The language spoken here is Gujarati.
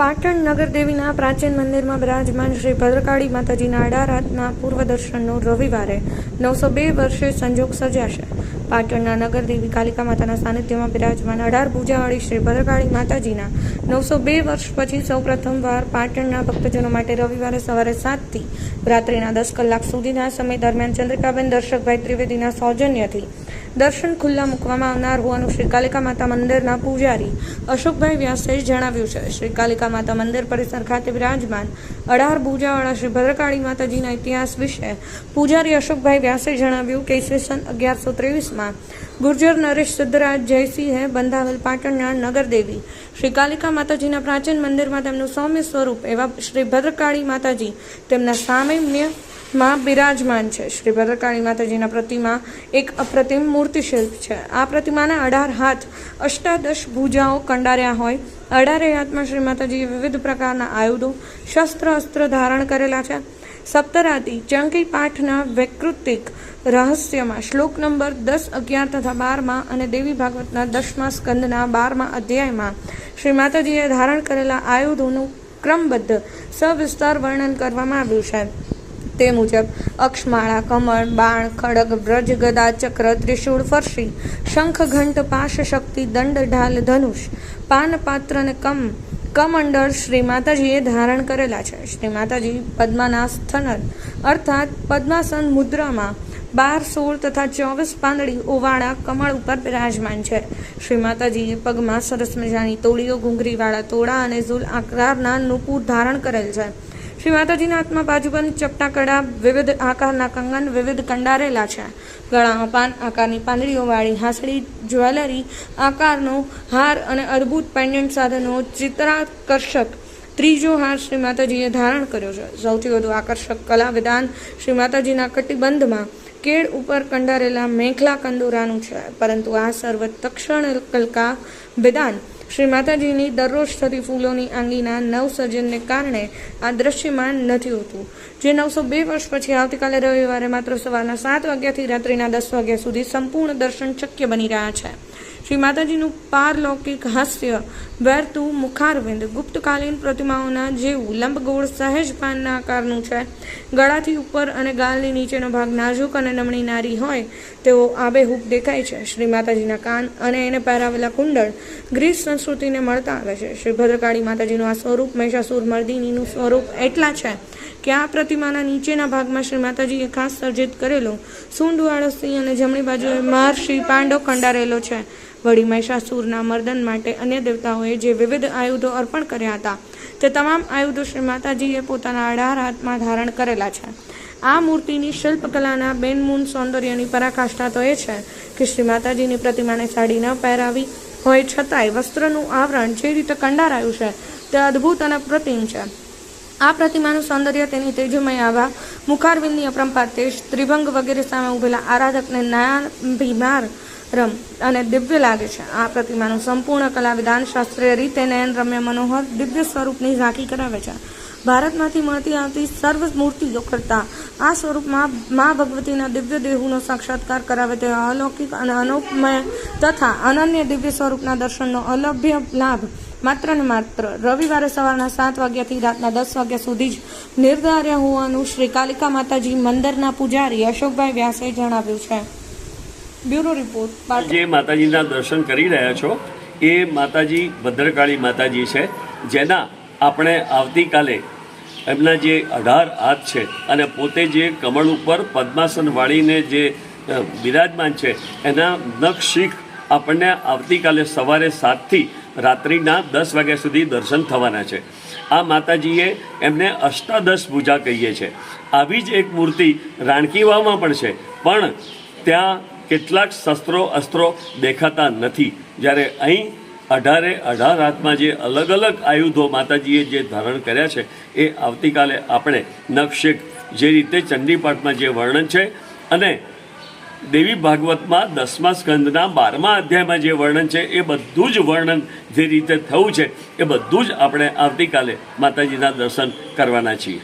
પાટણ નગરદેવીના પ્રાચીન મંદિરમાં બિરાજમાન શ્રી ભદ્રકાળી માતાજીના અઢાર હાથના પૂર્વ દર્શનનો રવિવારે નવસો બે વર્ષે સંજોગ સર્જાશે પાટણના નગરદેવી કાલિકા માતાના સાનિધ્યમાં બિરાજમાન અઢાર પૂજાવાળી શ્રી ભદ્રકાળી માતાજીના નવસો બે વર્ષ પછી સૌ પ્રથમવાર પાટણના ભક્તજનો માટે રવિવારે સવારે સાતથી રાત્રિના દસ કલાક સુધીના સમય દરમિયાન ચંદ્રિકાબેન દર્શકભાઈ ત્રિવેદીના સૌજન્યથી દર્શન ખુલ્લા મૂકવામાં આવનાર હોવાનું શ્રી કાલિકા માતા મંદિરના પૂજારી અશોકભાઈ વ્યાસે જણાવ્યું છે. શ્રી કાલિકા માતા મંદિર પરિસર ખાતે વિરાજમાન અઢાર પૂજાવાળા શ્રી ભદ્રકાળી માતાજીના ઇતિહાસ વિશે પૂજારી અશોકભાઈ વ્યાસે જણાવ્યું કે ઈસવીસન અગિયારસો ત્રેવીસમાં ગુર્જર નરેશ સિદ્ધરાજ જયસિંહે બંધાવેલ પાટણના નગરદેવી શ્રી કાલિકા માતાજીના પ્રાચીન મંદિરમાં તેમનું સૌમ્ય સ્વરૂપ એવા શ્રી ભદ્રકાળી માતાજી તેમના સામાન્ય માં બિરાજમાન છે. શ્રી ભદ્રકાળી માતાજીના પ્રતિમા એક અપ્રતિમ મૂર્તિ શિલ્પ છે. આ પ્રતિમાના અઢાર હાથ અષ્ટાદશ ભુજાઓ કંડાર્યા હોય. અઢારે હાથમાં શ્રી માતાજીએ વિવિધ પ્રકારના આયુધો, શસ્ત્ર અસ્ત્ર ધારણ કરેલા છે. સપ્તરાતી ચંકી પાઠના વૈકૃતિક રહસ્યમાં શ્લોક નંબર દસ અગિયાર તથા બારમાં અને દેવી ભાગવતના દસમા સ્કંદના બારમા અધ્યાયમાં શ્રી માતાજીએ ધારણ કરેલા આયુધોનું ક્રમબદ્ધ સવિસ્તાર વર્ણન કરવામાં આવ્યું છે. તે મુજબ અક્ષમાળા, કમળ, બાણ, ખડગ, બ્રજ, ગદા, ચક્ર, ત્રિશૂળ ફરશી શંખ ઘંટ પાશ શક્તિ દંડ, ઢાલ, ધનુષ પાન પાત્ર ને કમ, કમંડળ શ્રી માતાજીએ ધારણ કરેલા છે. શ્રી માતાજી પદ્માનાસ્થનન અર્થાત પદ્માસન મુદ્રામાં બાર, સોળ તથા ચોવીસ પાંદડી ઓવાળા કમળ ઉપર બિરાજમાન છે. શ્રી માતાજીએ પગમાં સરસ મજાની તોળીઓ, ઘૂંઘરીવાળા તોડા અને ઝૂલ આકારના નુપુર ધારણ કરેલ છે. શ્રી માતાજીના હાથમાં બાજુબંધ ચપટા કડા વિવિધ આકારના કંગન, વિવિધ કંડારેલા છે. ગળામાં પાન, આકારની પાંદડીઓવાળી હાંસળી, જ્વેલરી, આકારનો હાર અને અદ્ભુત પેન્ડન્ટ સાધનો ચિત્રાકર્ષક. ત્રીજો હાર શ્રી માતાજીએ ધારણ કર્યો છે. સૌથી વધુ આકર્ષક કલા વિધાન શ્રી માતાજીના કટિબંધમાં કેળ ઉપર કંડારેલા મેખલા કંદોરાનું છે. પરંતુ આ સર્વ તક્ષણ કલકા વિધાન શ્રી માતાજીની દરરોજ થતી ફૂલોની આંગીના નવસર્જનને કારણે આ દ્રશ્યમાન નથી હોતું. જે નવસો બે વર્ષ પછી આવતીકાલે રવિવારે માત્ર સવારના સાત વાગ્યાથી રાત્રિના દસ વાગ્યા સુધી સંપૂર્ણ દર્શન શક્ય બની રહ્યા છે. શ્રી માતાજીનું પારલૌકિક હાસ્ય, વેરતું મુખારવિંદ, ગુપ્તકાલીન પ્રતિમાઓના જેવું લંબગોળ સહેજ પાનના આકારનું છે. ગળાથી ઉપર અને ગાલની નીચેનો ભાગ નાજુક અને નમણી નારી હોય તેવો આબેહૂબ દેખાય છે. શ્રી માતાજીના કાન અને એને પહેરાવેલા કુંડળ ગ્રીસ સંસ્કૃતિને મળતા આવે છે. શ્રી ભદ્રકાળી માતાજીનું આ સ્વરૂપ મહિષાસુર મર્દિનીનું સ્વરૂપ એટલા છે કે આ પ્રતિમાના નીચેના ભાગમાં શ્રી માતાજીએ ખાસ સર્જિત કરેલો સૂંઢવાળો સિંહ અને જમણી બાજુએ મહર્ષિ પાંડવ કંડારેલો છે. વળી મહિષાસુરના મર્દન માટે અન્ય દેવતાઓએ જે વિવિધ આયુધો અર્પણ કર્યા હતા, તે તમામ આયુધો શ્રી માતાજીએ પોતાના અઢાર હાથમાં ધારણ કરેલા છે. આ મૂર્તિની શિલ્પકલાના બેનમૂન સૌંદર્યની પરાકાષ્ઠા તો એ છે કે શ્રી માતાજીની પ્રતિમાને સાડી ન પહેરાવી હોય છતાંય વસ્ત્રનું આવરણ જે રીતે કંડારાયું છે, તે અદ્ભુત અને પ્રતિમ છે. આ પ્રતિમાનું સૌંદર્ય તેની તેજમય આવા મુખારવિંદની અપરંપાર તેજ, ત્રિભંગ વગેરે સામે ઉભેલા આરાધકને નયા ભીમાર રમ અને દિવ્ય લાગે છે. આ પ્રતિમાનું સંપૂર્ણ કલા વિધાન શાસ્ત્રીય રીતે નયન રમ્ય મનોહર દિવ્ય સ્વરૂપની ઝાંકી કરાવે છે. ભારતમાંથી મળતી આવતી સર્વ મૂર્તિઓ કરતા આ સ્વરૂપમાં મા ભગવતીના દિવ્ય દેહનો સાક્ષાત્કાર કરાવે તે અલૌકિક અને અનોપમય તથા અનન્ય દિવ્ય સ્વરૂપના દર્શનનો અલભ્ય લાભ માત્ર ને માત્ર રવિવારે સવારના સાત વાગ્યાથી રાતના દસ વાગ્યા સુધી જ નિર્ધાર્ય હોવાનું શ્રી કાલિકા માતાજી મંદિરના પૂજારી અશોકભાઈ વ્યાસે જણાવ્યું છે. બ્યુરો રિપોર્ટ જે માતાજીના દર્શન કરી રહ્યા છો, એ માતાજી ભદ્રકાળી માતાજી છે, જેના આપણે આવતીકાલે એમના જે અઢાર હાથ છે અને પોતે જે કમળ ઉપર પદ્માસન વાળીને જે બિરાજમાન છે, એના નખ શીખ આપણને આવતીકાલે સવારે સાતથી રાત્રિના દસ વાગ્યા સુધી દર્શન થવાના છે. આ માતાજીએ એમને અષ્ટાદશ પૂજા કહીએ છીએ આવી જ એક મૂર્તિ રાણકીવામાં પણ છે. પણ ત્યાં કેટલાક શસ્ત્રો અસ્ત્રો દેખાતા નથી. જ્યારે અહીં અઢારે અઢાર હાથમાં જે અલગ અલગ આયુધો માતાજીએ જે ધારણ કર્યા છે, એ આવતીકાલે આપણે નખશેક જે રીતે ચંડીપાઠમાં જે વર્ણન છે અને દેવી ભાગવતમાં દસમા સ્કંદના બારમા અધ્યાયમાં જે વર્ણન છે, એ બધું જ વર્ણન જે રીતે થયું છે, એ બધું જ આપણે આવતીકાલે માતાજીના દર્શન કરવાના છીએ.